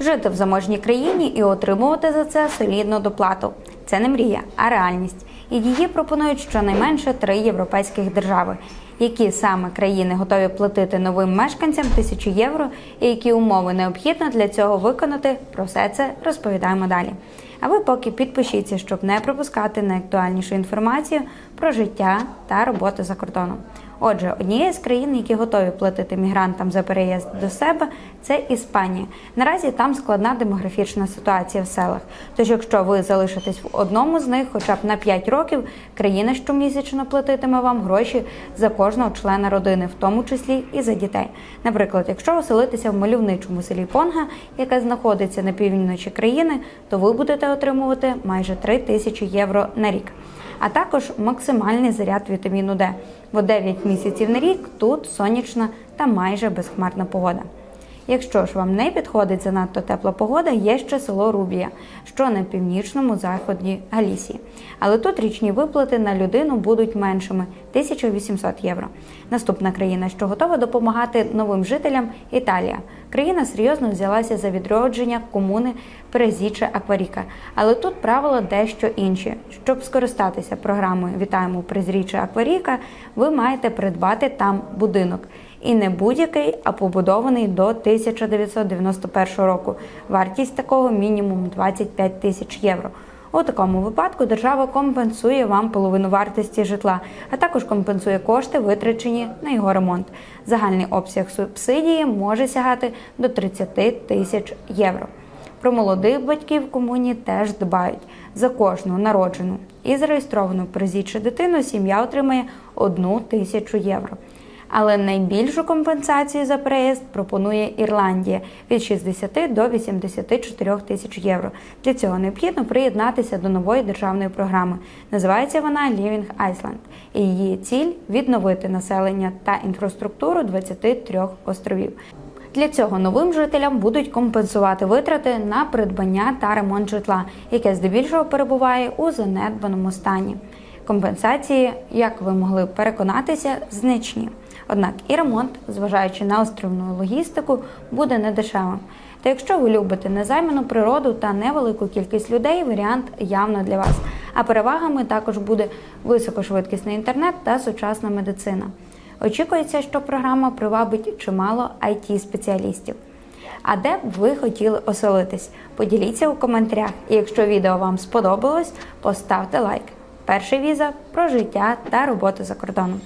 Жити в заможній країні і отримувати за це солідну доплату. Це не мрія, а реальність. І її пропонують щонайменше три європейських держави. Які саме країни готові платити новим мешканцям тисячу євро, і які умови необхідно для цього виконати? Про все це розповідаємо далі. А ви поки підпишіться, щоб не пропускати найактуальнішу інформацію про життя та роботу за кордоном. Отже, однією з країн, які готові платити мігрантам за переїзд до себе, це Іспанія. Наразі там складна демографічна ситуація в селах. Тож, якщо ви залишитесь в одному з них, хоча б на 5 років, країна щомісячно платитиме вам гроші за кожного члена родини, в тому числі і за дітей. Наприклад, якщо оселитися в мальовничому селі Понга, яке знаходиться на півночі країни, то ви будете отримувати майже 3 тисячі євро на рік а також максимальний заряд вітаміну Д, бо 9 місяців на рік тут сонячна та майже безхмарна погода. Якщо ж вам не підходить занадто тепла погода, є ще село Рубія, що на північному заході Галісії. Але тут річні виплати на людину будуть меншими 1800 євро. Наступна країна, що готова допомагати новим жителям Італія. Країна серйозно взялася за відродження комуни Перезіче Акваріка. Але тут правила дещо інші. Щоб скористатися програмою Вітаємо Презріче Акваріка, ви маєте придбати там будинок. І не будь-який, а побудований до 1991 року. Вартість такого мінімум 25 тисяч євро. У такому випадку держава компенсує вам половину вартості житла, а також компенсує кошти, витрачені на його ремонт. Загальний обсяг субсидії може сягати до 30 тисяч євро. Про молодих батьків комуні теж дбають. За кожну народжену і зареєстровану призічу дитину сім'я отримає одну тисячу євро. Але найбільшу компенсацію за переїзд пропонує Ірландія від 60 до 84 тисяч євро. Для цього необхідно приєднатися до нової державної програми. Називається вона Living Iceland. І її ціль відновити населення та інфраструктуру 23 островів. Для цього новим жителям будуть компенсувати витрати на придбання та ремонт житла, яке здебільшого перебуває у занедбаному стані. Компенсації, як ви могли переконатися, значні. Однак і ремонт, зважаючи на островну логістику, буде недешевим. Та якщо ви любите незайману природу та невелику кількість людей, варіант явно для вас. А перевагами також буде високошвидкісний інтернет та сучасна медицина. Очікується, що програма привабить чимало it спеціалістів. А де б ви хотіли оселитись? Поділіться у коментарях. І якщо відео вам сподобалось, поставте лайк. Перша віза про життя та роботу за кордоном.